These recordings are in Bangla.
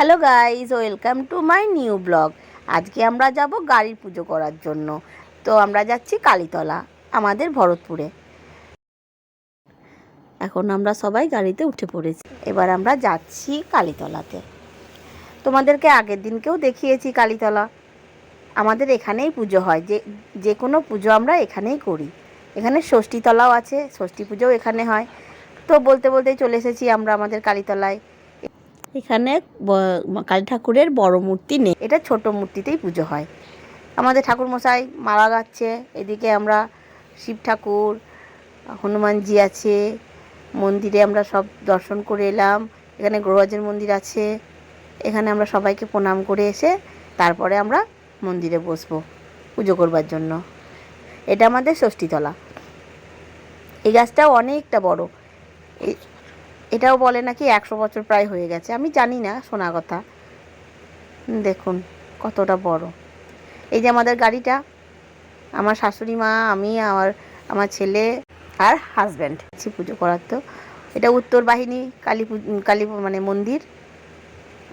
Hello guys welcome to my new blog আজকে আমরা যাব গাড়ির পুজো করার জন্য। তো আমরা যাচ্ছি কালীতলা, আমাদের ভরতপুরে। এখন আমরা সবাই গাড়িতে উঠে পড়েছি। এবার আমরা যাচ্ছি কালীতলাতে। তোমাদেরকে আগের দিনকেও দেখিয়েছি কালীতলা। আমাদের এখানেই পুজো হয়। যে যে কোনো পুজো আমরা এখানেই করি। এখানে ষষ্ঠীতলাও আছে, ষষ্ঠী পুজোও এখানে হয়। তো বলতে বলতেই চলে এসেছি আমরা আমাদের কালীতলায়। এখানে কালী ঠাকুরের বড় মূর্তি নেই। এটা ছোট মূর্তিতেই পুজো হয়। আমাদের ঠাকুর মশাই মারা যাচ্ছে এদিকে আমরা শিব ঠাকুর, হনুমানজি আছে, মন্দিরে আমরা সব দর্শন করে এলাম, এখানে গ্রহরাজের মন্দির আছে, এখানে আমরা সবাইকে প্রণাম করে এসে তারপরে আমরা মন্দিরে বসবো পুজো করবার জন্য। এটা আমাদের ষষ্ঠীতলা। এই গাছটাও অনেকটা বড়। এটাও বলে নাকি একশো বছর প্রায় হয়ে গেছে। আমি জানি না, শোনা কথা। দেখুন, কতটা বড়। এই যে আমাদের গাড়িটা, আমার শাশুড়ি মা, আমি, আমার আমার ছেলে আর হাজব্যান্ড পুজো করার তো। এটা উত্তর বাহিনী, কালী কালী মানে মন্দির।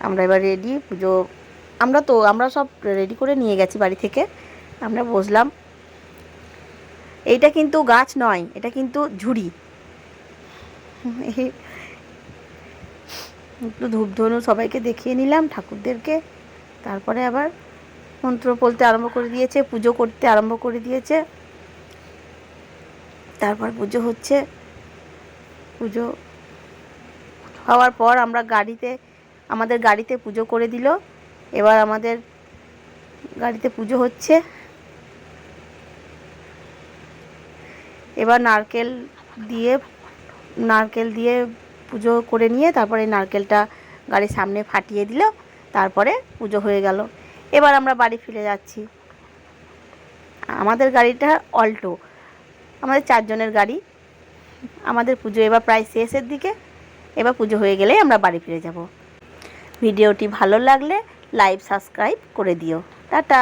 আমরা এবার রেডি পুজো, আমরা তো, আমরা সব রেডি করে নিয়ে গেছি বাড়ি থেকে। আমরা বসলাম। এইটা কিন্তু গাছ নয়, এটা কিন্তু ঝুড়ি। একটু ধূপধনু সবাইকে দেখিয়ে নিলাম, ঠাকুরদেরকে। তারপরে আবার মন্ত্র বলতে আরম্ভ করে দিয়েছে, পুজো করতে আরম্ভ করে দিয়েছে। তারপর পুজো হচ্ছে। পুজো হওয়ার পর আমরা গাড়িতে, আমাদের গাড়িতে পুজো করে দিল। এবার আমাদের গাড়িতে পুজো হচ্ছে। এবার নারকেল দিয়ে নারকেল দিয়ে পুজো করে নিয়ে তারপরে নারকেলটা গাড়ির সামনে ফাটিয়ে দিল, তারপরে পুজো হয়ে গেল। এবার আমরা বাড়ি ফিরে যাচ্ছি। আমাদের গাড়িটা অল্টো, আমাদের চারজনের গাড়ি। আমাদের পুজো এবার প্রায় শেষের দিকে, এবার পুজো হয়ে গেলেই আমরা বাড়ি ফিরে যাব। ভিডিওটি ভালো লাগলে লাইভ সাবস্ক্রাইব করে দিও। টাটা।